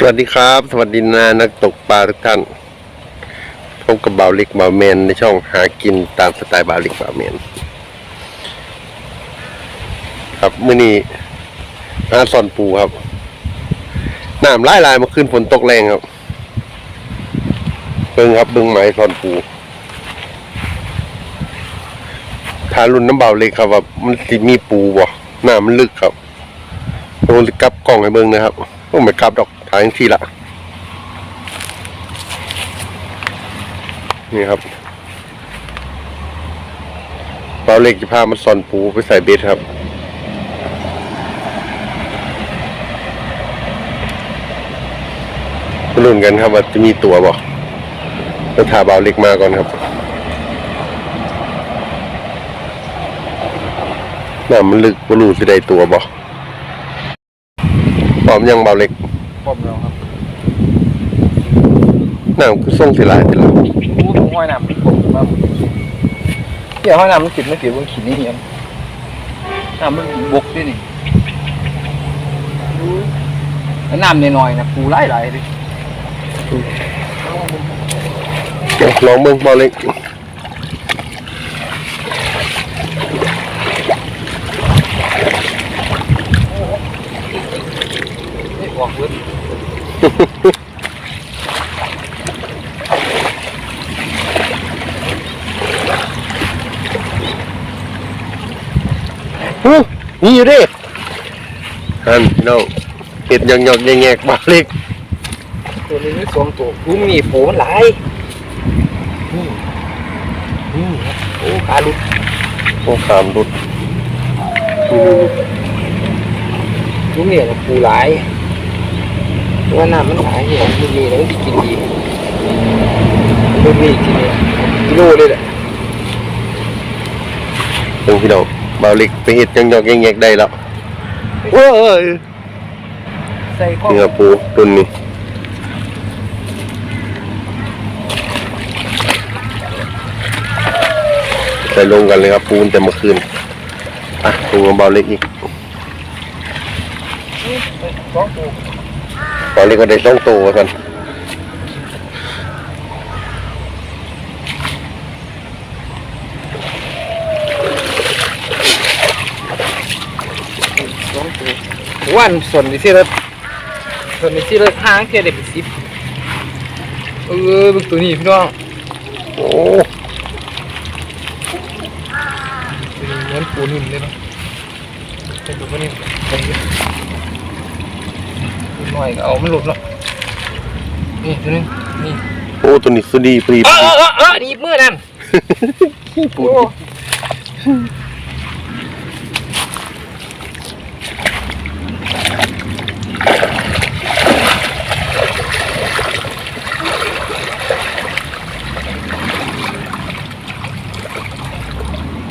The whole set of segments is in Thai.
สวัสดีครับ สวัสดีนานักตกปลาทุกท่านพบกับบ่าวเล็กบ่าวแมนในช่องหากินตามสไตล์บ่าวเล็กบ่าวแมนครับมื่อนี้อาซอนปูครับน้ำไล่ลายมาขึ้นฝนตกแรงครับ เบิ้งครับเบิ้งไม้ซอนปูทารุนน้ำเบาเล็กครับว่ามันสิมีปูบ่น้ำมันลึกครับโดนกลับกล้องให้เบิ้งนะครับโอ้ไม่กลับดอก ทางที่ละนี่ครับเปาเล็กจะพามาสอนปูไปใส่เบ็ดครับมาลุ้นกันครับว่าจะมีตัวบ่แล้วถาเบาเล็กมาก่อนครับน้ำมันลึกบ่รู้สิได้ตัวบ่พร้อมยังเบาเล็ก ผมแล้วครับน้ำคือส่งสิหลายสิละอู้ตรงห้อยน้ำมันผมมาเกี่ยวห้อยน้ำมันขีดไม่ขีดมันขีดนี่เหี้ยน้ำมันบกด้วยนี่แล้วน้ำน้อยๆนะปูไล่ไหลๆดิลองเบิ่งเบาเล็กนี่ออกเวิร์ด ฮู้ นี่อยู่ดิฮันพี่น้องเห็ดหยอกๆแงกๆเบาเล็กตัวนี้มีสองตัวกูมีโผล่หลายนี่นี่โอ้ขาลุดโอ้ขามรุดกูเนี่ยนะปูหลายเพราะว่าน้ำมันหลายเนี่ยมันมีแล้วมันกินดีมันมีกินเนี่ยกิโลเลยแหละเพิ่งพี่น้อง เบาเล็กไปเห็ดหยอกๆแงกๆได้แล้วโอ้ยใส่ข้อนี่ครับปูรุ่นนี้ใส่ลงกันเลยครับปูนแต่เมื่อคืนอะปูกับเบาเล็กอีกสองตัวเบาเล็กก็ได้สองตัวกัน สองตัว วันส่วนนี้สิรถส่วนนี้สิรถห้างแค่ได้เป็นสิบเออเป็นตัวนี้พี่น้องโอ้เหมือนปูนิ่มเลยเนาะเป็นตัวนิ่มไปหน่อยก็เอามันหลุดแล้วนี่ตัวนึงนี่โอ้ตัวนี้สุดดีปรีเออเออเออเออนี่มือนั่นปู โอ้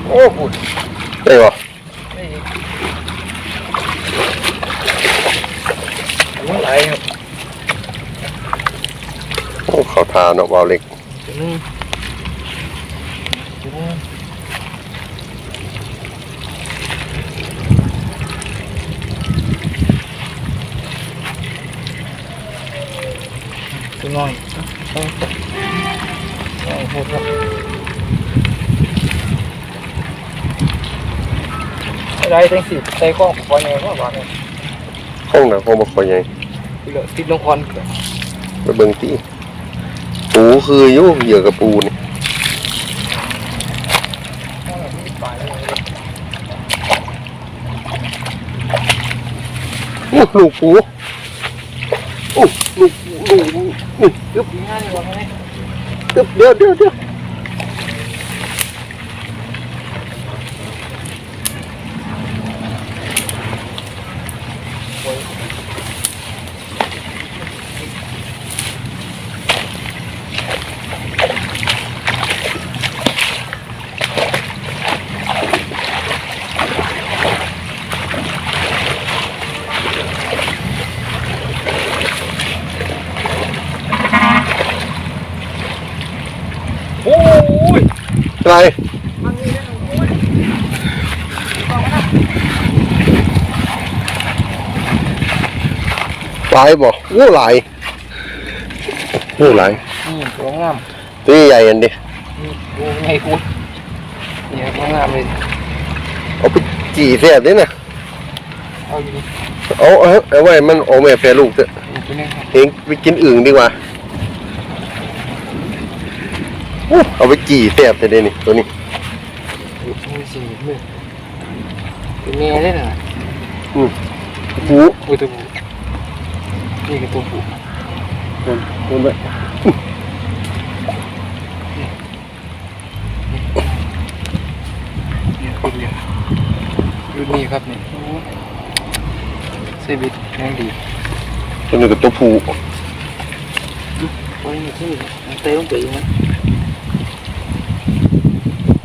โอ้โห ได้ปะ นี่หัวไหลครับ โอ้เขาเนาะเบาเล็กตัวนึงตัวนึงตัวน้อยเอาเอาเอาโหดครับอะไรทั้งสิใส่กล้องคอยไงก็ว่าไงห้องหนังห้องบ่ค่อยใหญ่ติดเลยติดลงคอนเกิดไปเบิ่งที่ปู คืออยู่เหยื่อกระปูนี่อู้ลูกปูอู้ลูกปูลูกปูนี่ยุบง่ายกว่าไหมเดี๋ยวเดี๋ยวเดี๋ยวเดี๋ยว โอ้ย อะไร มันมีได้โอ้ย ป หลายบ่โอ้หลายโอ้หลายนี่ตัวงามตัวใหญ่อันดินี่ดูไงกูนี่ครับตัวงามเลยเอาไปจี่แซ่บเด้นะเอาอยู่นี่เอาเอาเอาไว้มันเอาแม่แฟลูกเถอะนี่ตัวนี้ครับเองไปกินอึ่งดีกว่าอู้ เอาไปจี่แซ่บจะได้นี่ตัวนี้ดูมือสิมือตัวแม่ได้น่ะหูอุ้ยตัวผู้นี่คือตัวผู้มันไปนี่คือเรียรุ่นนี้ครับนี่โอ้เซบิทแรงดีตัวนี้กับตัวผู้โอ้ยนี่คือมันเตะลงไปอีกนะ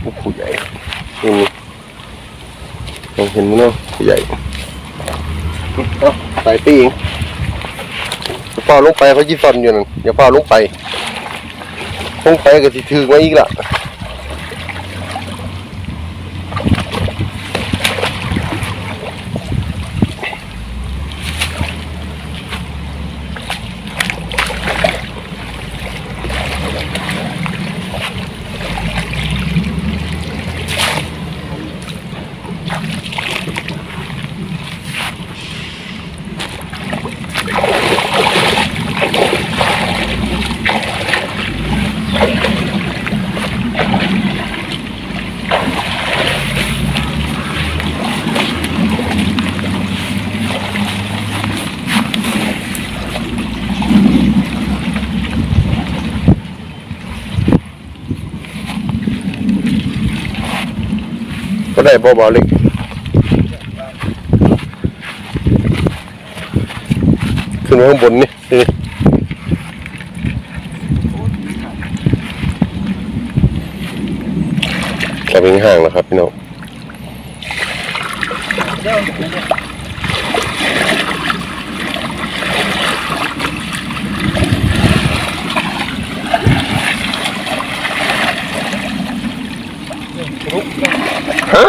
ตัวผู้ใหญ่ นี่นี่ลองเห็นมั้ยเนาะใหญ่เอาใส่ปีเองอย่าเฝ้าลงไปเขาจีซอนอยู่นั่นอย่าเฝ้าลงไปลงไปก็สิถือมาอีกละ ได้เบาๆเล็กขึ้นข้างบนนี่นี่แค่เป็นห่างแล้วครับพี่น้อง เดี๋ยว ฮะ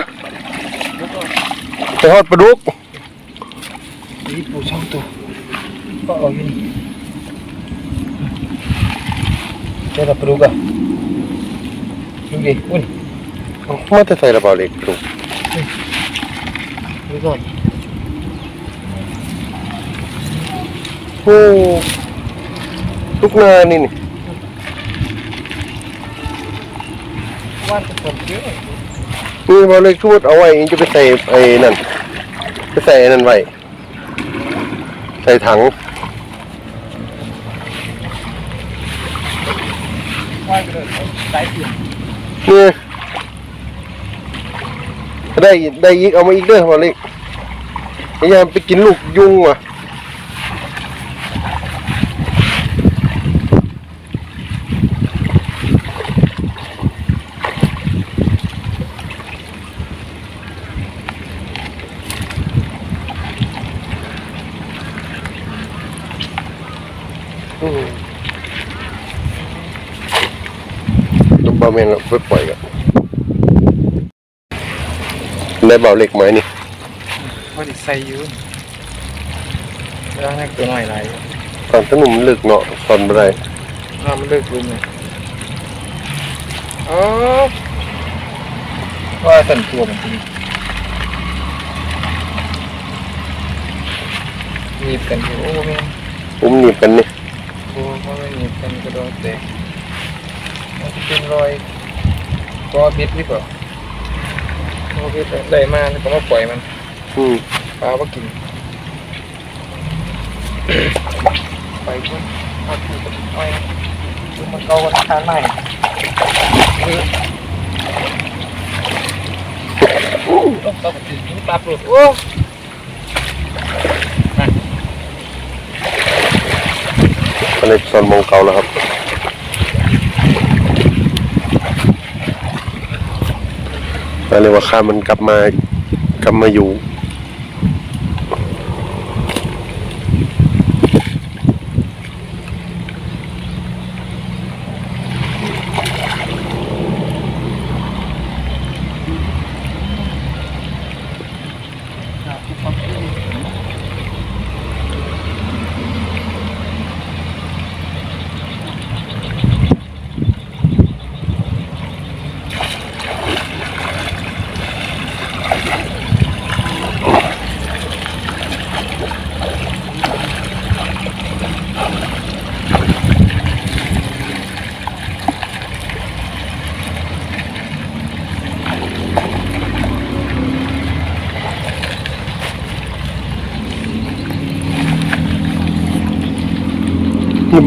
ไปฮอดปลาดุกนี่ปูสองตัวก็เอาอยู่นี่เจ้าตะปลูกอะดูดิอุ้ยมาจะใส่ระเบาเล็กปลาดุกดูก่อนโอ้ลูกนานี่นี่ว่านตะปลูกเยอะนี่เบาเล็กทุบเอาไว้เองจะไปใส่ไอ้นั่น ไปใส่นั่นไว้ ใส่ถังว่านก็เลยสายเปลี่ยนนี่ได้ได้อีกเอามาอีกเด้อมาเล็กพยายามไปกินลูกยุงว่ะ ลูกบาเมนเราไปปล่อยกันได้เบาเล็กไหมนี่ว่าดิใส่อยู่แล้วให้ตัวหน่อยไหลตอนถนนมันลึกเนาะตอนบ่ได้น้ำมันเลิกรุมเลยอ๋อว่าสั่นตัวมันจริงหนีบกันอยู่โอ้แม่อุ้มหนีบกันนี่โอ้เพราะไม่หนีบกันกระโดดแตกมันจะ เป็นรอยก็พิษหรือเปล่าก็พิษได้มาแล้วก็มาปล่อยมันอืมปลาว่ากินไปพุ่นเอาที่ไปอ้อยดูมันเกากันทานใหม่นี่โอ้ต้องต้องถึงปลาปลุดโอ้ก็เลยตอนมองเก่าแล้วครับ ก็เลยว่าข้ามันกลับมากลับมาอยู่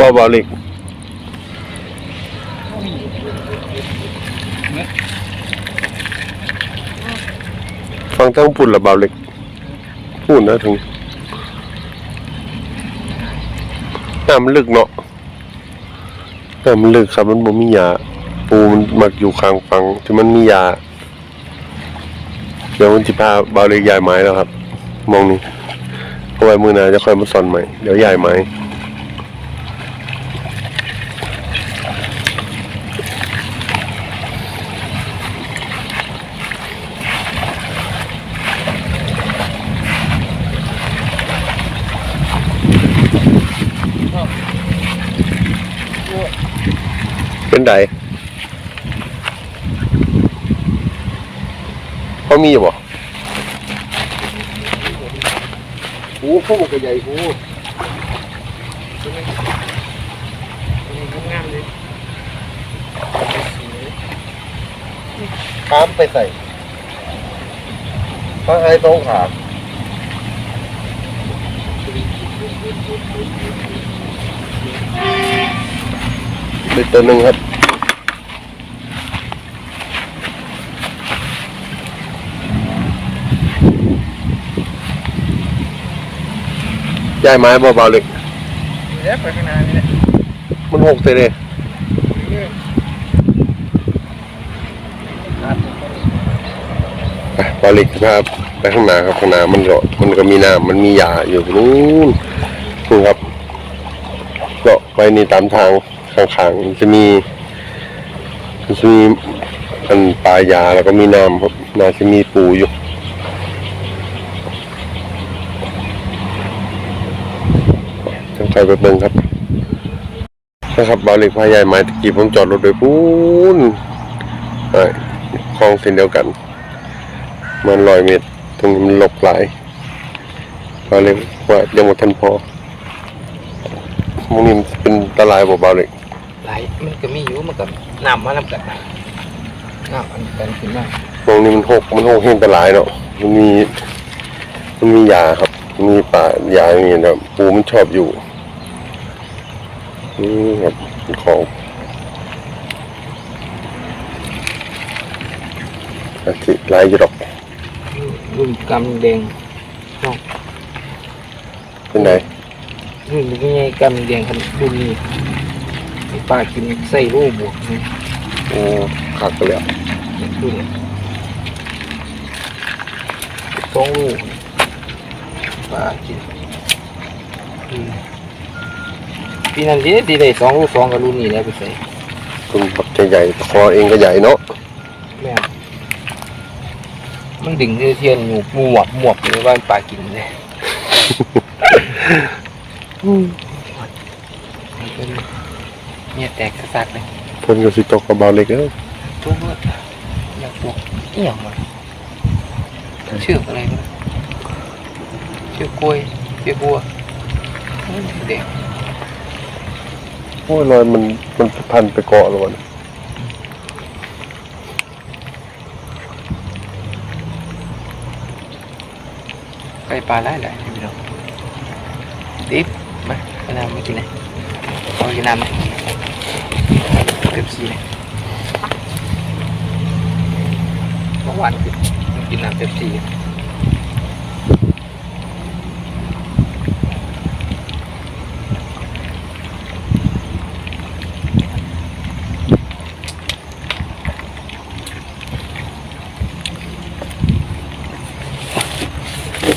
บาเบาเล็กฟังทั้งปุ่นละเบาเล็กพูดนะถึงน้ำมันลึกเนาะน้ำมันลึกครับมันบ่มียาปูมันมักอยู่ข้างฟังที่มันมียาเดี๋ยวมันจะพาเบาเล็กย้ายไม้แล้วครับ มองนี่เอาไว้มือนาจะค่อยมาสอนใหม่ เดี๋ยวย้ายไม้ เป็นไดเขามีอยู่บ่โอ้พวกมันก็ใหญ่โอ้งามเลยขามไปใส่ขาหายสองขาเป็นตัวหนึ่งครับ ย้ายไม้เบาๆเล็กนี่แหละไปข้างหน้านี่แหละมันหกเซเลยครับไปบอลิกครับไปข้างหน้าครับข้างหน้ามันก็มันก็มีน้ำมันมีหญ้าอยู่นู้นนี่ครับก็ไปนี่ตามทางข้างๆมันจะมีมันจะมีอันปลายาแล้วก็มีน้ำครับน่าจะมีปูอยู่จัง ไปไปเบิ่งครับนะครับบาลิกพายายไม้ตะกี้ผมจอดรถโดยปูนไอ้คลองเส้นเดียวกันมันร้อยเมตรตรงนี้มันหลบหลายบาลิกว่ายังหมดทันพอมองนี้มันเป็นตะลายบ่บาลิกไหลมันก็มีอยู่มันก็น้ำมานำกันน้ำอันกันขึ้นมามองนี้มันหกมันหกเห็นตะลายเนาะมันมีมันมียาครับมันมีป่ายาอย่างนี้นะปูมันชอบอยู่ นี่ครับเป็นของอาทิลายอยู่ดอกรุ่นกำแดงเป็นไงรุ่นนี้ไงกำแดงคันรุ่นนี้มีปลากินใส่รูปบวกนี่โอ้ขาดไปแล้วรุ่นสองลูกปลากินอืม ปีนั้นที่ดีได้สองลูกสองกับรุ่นนี้แล้วไปใส่คุณปักใหญ่ๆคอเองก็ใหญ่เนาะแม่นมันดึงเทียนอยู่หมวบหมวบเลยว่าปลากินเลยมันเป็นเนี่ยแตกกระซักเลยเพิ่นก็สิตกกระเบาเล็กเอ้ยตัวเลือดอยากปวกเอี่ยงมาเชือกอะไรนะเชือกกล้วยเชือกบัวอืมเด็ก โอ้ยลอยมันมันพันไปเกาะแล้ววะเนี่ยไก่ปลาไล่ไหลพี่น้องติ๊บมาเอาน้ำมากินเลยเอากินน้ำไหมเป๊ปซี่เลยเมื่อวานกินกินน้ำเป๊ปซี่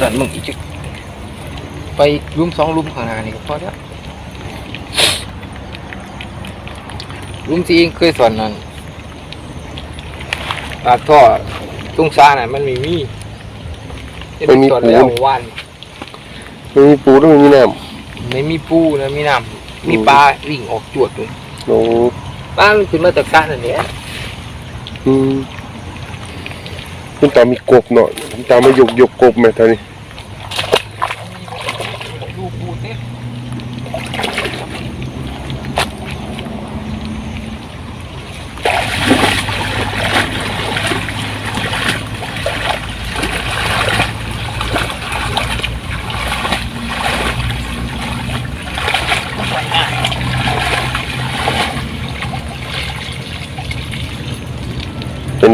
สันมึงอีกจิไปรุมสองรุมข้างหน้านี่ก็พอแล้วรุมที่เองเคยสอนนั่นปากท่อตุ้งซาน่ะมันไม่มีจะไปสอนแล้ววันไม่มีปูต้องมีน้ไม่มีปูนะมีน้ำมีปลาวิ่งออกจวดเลยำโอ้ปลามันขึ้นมาจากกะนั่นเนี่ยอืมคุณตามีกบเนาะคุณตาไม่ยกยกกบแม่ตอน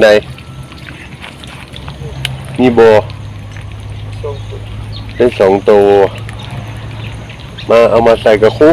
ใดมีโบทรงสุดเป็นสองตัว มาเอามาใส่กระคุ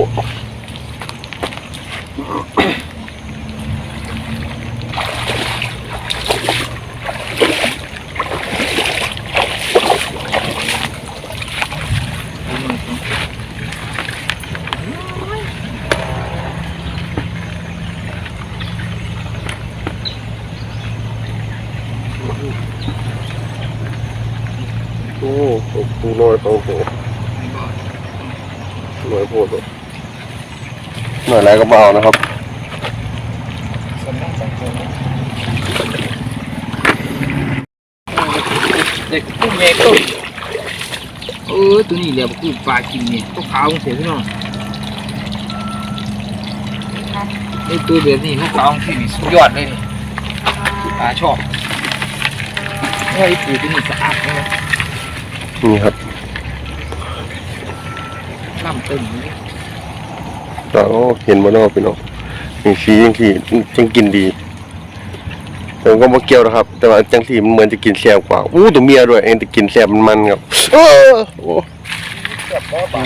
โอ้ตัวปูน้อยตัวโหน้อยโพดเลยหน่อยแล้วก็ มาเอานะครับสำนักสังคมเด็กกุ้งแม่กุ้งเออตัวนี้เดี๋ยวกูปลากินเนี่ยตัวขาวมันเสียพี่น้องไอ้ตัวแบบนี้ลูกขาวมันที่นี่สุดยอดเลยนี่ปลาชอบเพราะว่าไอ้ปูตัวนี้สะอาดนะนี่ครับน้ำเต็มเลย เราเห็นบนนอกพี่น้องนี่สียังสีจังกินดีผมก็มาเกี่ยวนะครับ แต่ว่าจังสีมันเหมือนจะกินแซ่บกว่าอู้ตัวเมียด้วยเองแต่กินแซ่บมันมันครับเออโอ้เจ็บบ่ปลา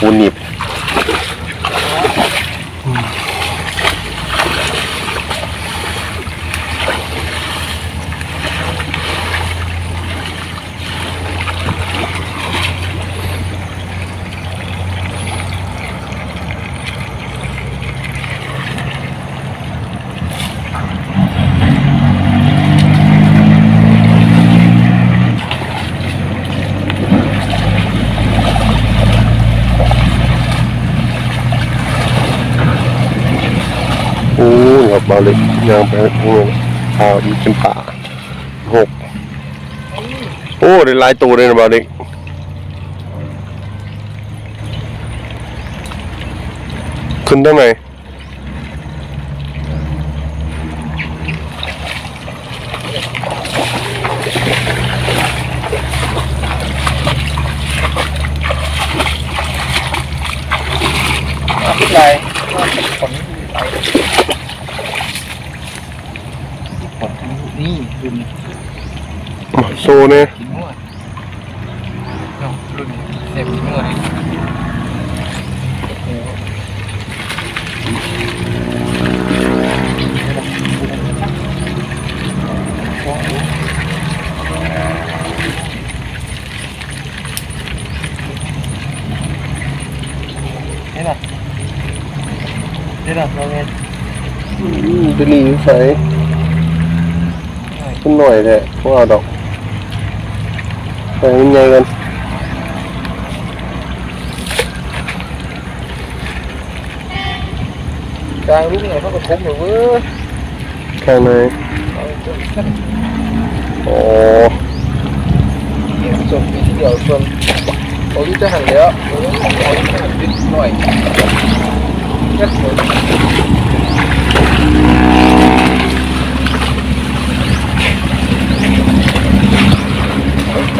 ปูหนิบโอ้ครั บาเลยยางไปโอ้ข้าวมีกเป็นป่าหกโอ้ได้หลายตัวเลยนะบาเลยขึ้นได้ไหม ขึ้นไรผลผลนี่ดุน มาโซเนี่ยกินมั่วเนาะดุนเสียบกินมั่วเลยเห็นป่ะเห็นป่ะเราเห็นเป็นนี่ใส่ขึ้นหน่อยแหละเพราะเอาดอก ใส่มันใหญ่กันกลางลูกไหนเขาก็ทุบหนูเว้ย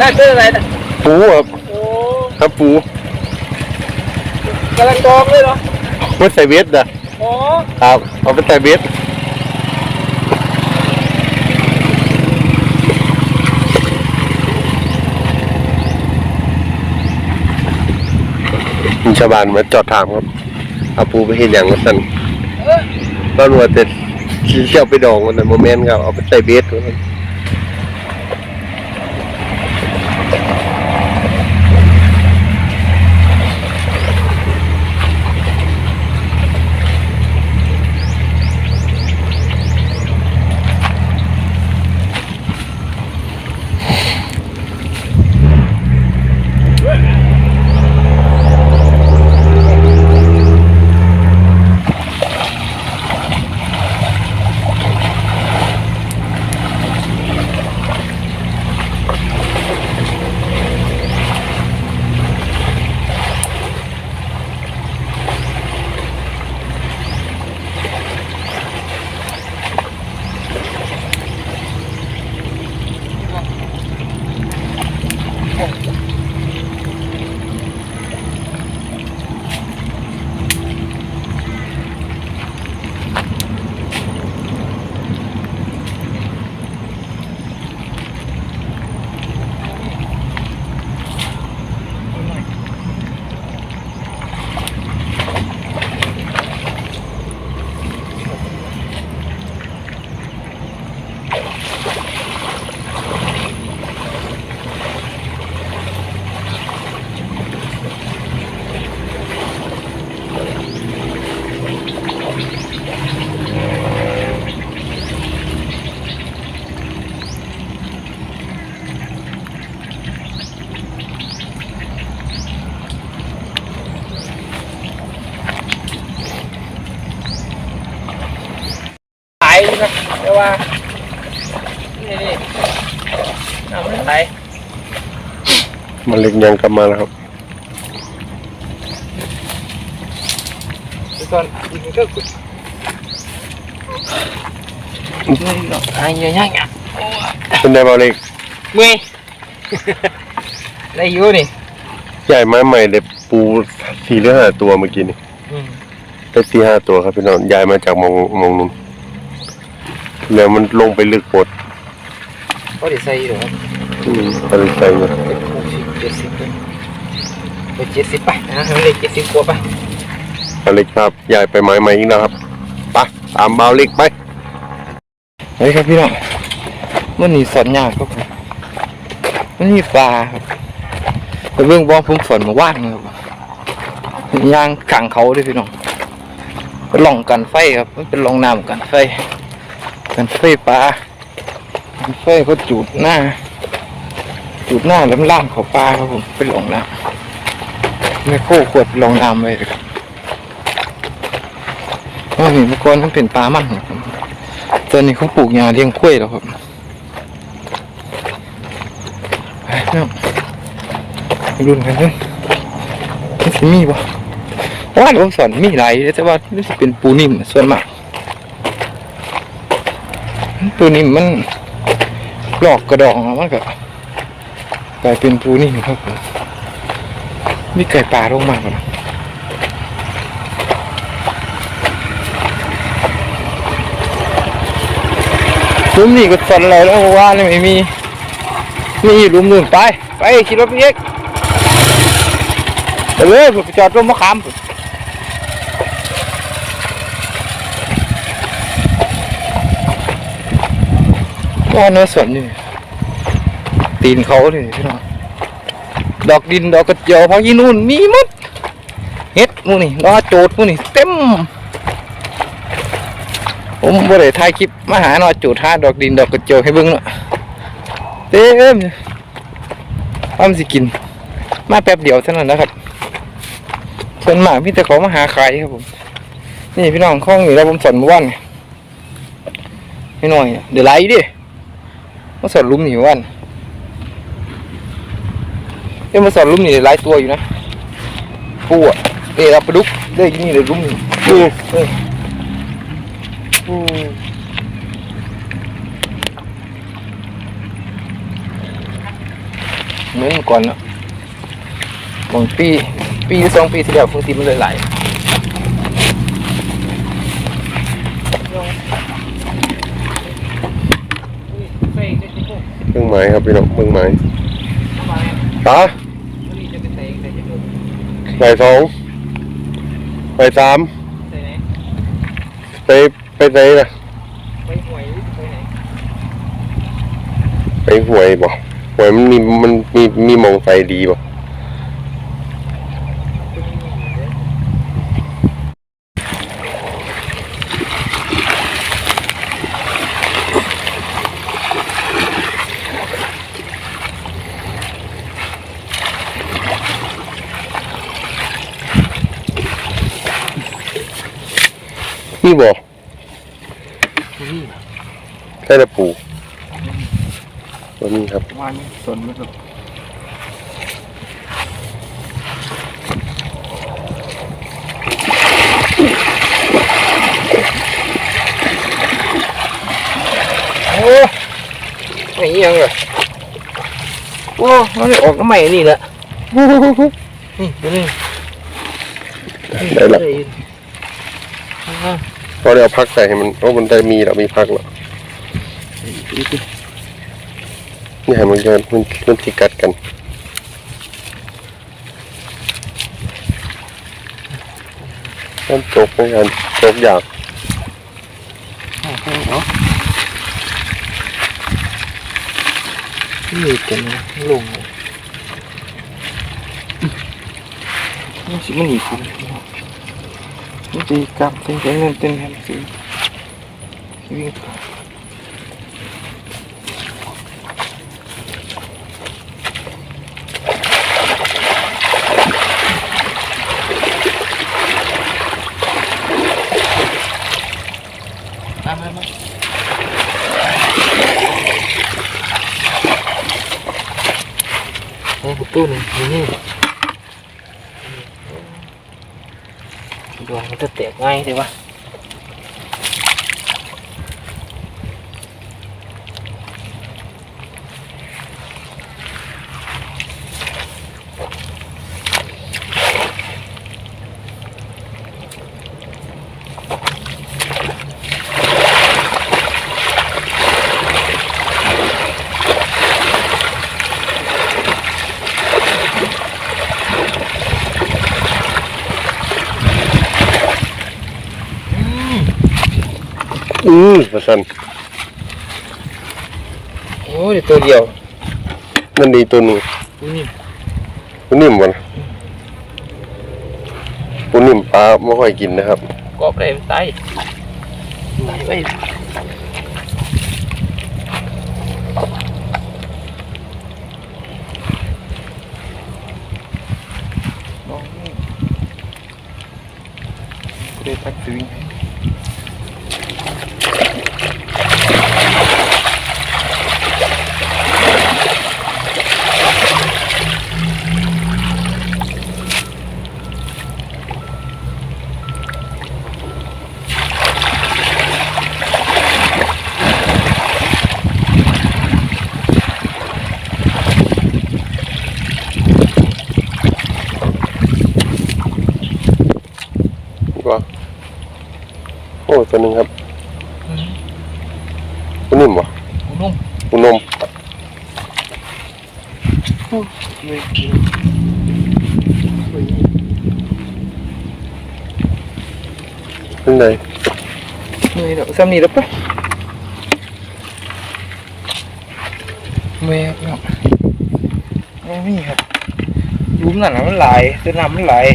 ข้างในเอาจนขั้นอ๋อเดี๋ยวจบปีที่เดียวจนเขาที่จะหันแล้วโอ้ยเขาที่จะหันนิดหน่อยแค่สวยได้เป็นอะไรนะปูครับโอ้ครับปูกำลังกองเลยเหรอไม่ใส่เวทนะโอ้ครับเอาไปใส่เวทมีชาวบ้านมาจอดถามครับเอาปูไปเห็นอย่างว่าสั่นเออก็รัวแต่เชี่ยวไปดองมันแต่โมเมนต์ครับเอาไปใส่เบสครับ กยังกลับมาแล้วครับทุกคนนี่ก็กุดนี่เนาะไอ้เงี้ยยังอะเป็นไงเบาเล็กเมื่อยได้อยู่นี่ใหญ่ไม้ใหม่เด็บปูสี่หรือห้าตัวเมื่อกี้นี่อืมได้สี่ห้าตัวครับพี่น้องย้ายมาจากมองมองนู้นแล้วมันลงไปลึกหมดก็ได้ใส่อยู่ครับอืมอะไรใส่เนี่ย เป็นหกสิบเจ็ดสิบเลย ไปเจ็ดสิบไปนะมันเลยเจ็ดสิบกว่าไปเบาเล็กครับย้ายไปไม้ใหม่อีกแล้วครับไปตามเบาเล็กไปเฮ้ยครับพี่น้องมันนี่สอนยากครับผมมันมีปลาครับไปเบิ่งบ่ผมสอนมาว่านครับยางกลางเขาด้วยพี่น้องเป็นหล่องกันไฟครับมันเป็นหล่องน้ำกันไฟ กันไฟปลากันไฟเขาจูดหน้าจูดหน้าแล้วมันล่ามเขาปลาครับผมเป็นหล่องน้ำ ไม่โค้ขวดลองน้ำไว้ครับว่าเห็นเมื่อก่อนมันเป็นปลามันครับตอนนี้เขาปลูกหญ้าเลี้ยงกล้วยแล้วครับไปเนาะไปรุ่นกันเถอะมันสิมีบ่ว่าผมสอนมีหลายแต่ว่ามันสิเป็นปูนิ่มส่วนมากตัวนี้มันหลอกกระดองแล้วมันก็กลายเป็นปูนี่มครับผม มีไก่ป่าลงมาก่อนลุมนี่ก็สนอะไรแล้วเพราว่านี่ไม่มี นี่ลุมนู่นไป ไปขี่รถไปเอกไปเลยผมไปจอดร่มมะขามว่าเนื้อสวนนี่ตีนเขาเลยพี่น้อง ดอกดินดอกกระเจียวพอยีนู่นมีหมดเฮ็ดมูนี่รอโจดมูนี่เต็มผมบ่ได้ถ่ายคลิปมาหาหนอโจดหาดอกดินดอกกระเจียวให้เบิ่งเนาะเต็มอ้อมสิกิน มาแป๊บเดียวเท่านั้นนะครับส่วนมากพี่แต่เขามาหาขายครับผม นี่พี่น้องข้องอยู่แล้วผมสอนเมื่อวานไม่น้อยเดี๋ยวไล่ดิมาสอนลุมนี่วัน เอ้ยมาสอนลุมนี่หลายตัวอยู่นะปูอะเอ้ยเอาปลาดุกได้ยินนี่เลยลุมนี่อืมเอออืมเหมือนเมื่อก่อนเนาะบางปีปีหรือสองปีที่แล้วบางทีมันเลยไหลายเบื้องไม้ครับพี่น้องเบื้องไม้ตา ใส่สองใส่สามไปไปไหนนะไปหวยบ่หวยมันมีมันมีมีมองไฟดีบ่ นี่บ่ใช่แต่ปูตัวนี้ครับวันสนมันแบบโอ้ไม่เอียังเลยโอ้มันไม่ออกน้ำใหม่นี่แหละนี่ดูนี่ได้ละอ่า พอได้เอาพักใส่ให้มันโอ้มันได้มีแล้วมีพักแล้วนี่ให้มันเกินมันมันสิกัดกันมันจกเหมือนกันจกอยากเนาะนี่กันลงนี่สิมันหนีคุณ đi cam thì cái nên tên em thì viên Betul nih, ini. ง่ายใช่ปะ อือประสันโอ้ยตัวเดียวนั่นดีตัวหนึงนี่ปูนิ่มวะปูนิ่มปลาไม่ค่อยกินนะครับกรอบได้ไตไตไว้มองนี่กูได้ทักซื้อ ก็โอ้ตัวหนึงครับปูนิ่มวะ นุ่ม ปูนม เลยกิน เป็นไง นี่เดี๋ยว ซ้ำนี่แล้วปะแม่ครับแม่นี่ครับยุ้มนั่นน่ะมันไหลายเส้นน้ำมันไหลาย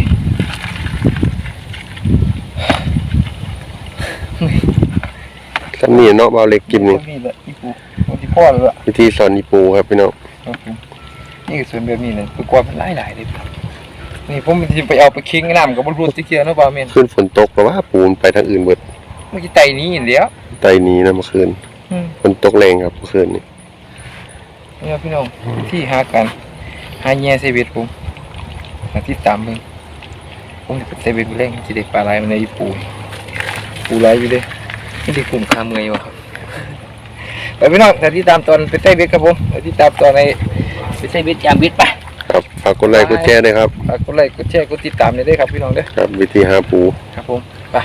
กันนี่เนาะเอาเหล็กกินนี่นี่แหละอีปูวันที่พ่อเลยล่ะวิธีสอนอีปูครับพี่น้องครับผมนี่คือส่วนแบบนี้เลยคือกว่ามันหลายหลายๆเลยนี่ผมจะไปเอาไปคิงน้ำกับบรรลุที่เกียร์เนาะบ่าวเมนขึ้นฝนตกแต่ว่าปูนไปทางอื่นเบิด เมื่อกี้ไตนี้อย่างเดียวไตหนี้นะเมื่อคืนอืมฝนตกแรงครับเมื่อคืนนี้นี่ครับพี่น้องที่หากัน หาแย่เซเวตผมมาที่ตามเพิ่งผมจะเป็นเซเวตแรงจะได้ปลาไหลมันในอีปูปูไหลอยู่เลยไม่ได้คุ้มค่าเมื่อยวะครับไปพี่น้องแต่ที่ตามตอนไปเซเวตครับผมไปที่ตามตอนในไปเซเวตยามวิทย์ไป ครับฝากกดไลค์กดแชร์ด้วยครับ ฝากกดไลค์กดแชร์กดติดตามเลยด้วยครับพี่น้องเด้อครับ วิธีหาปู ครับผม ไป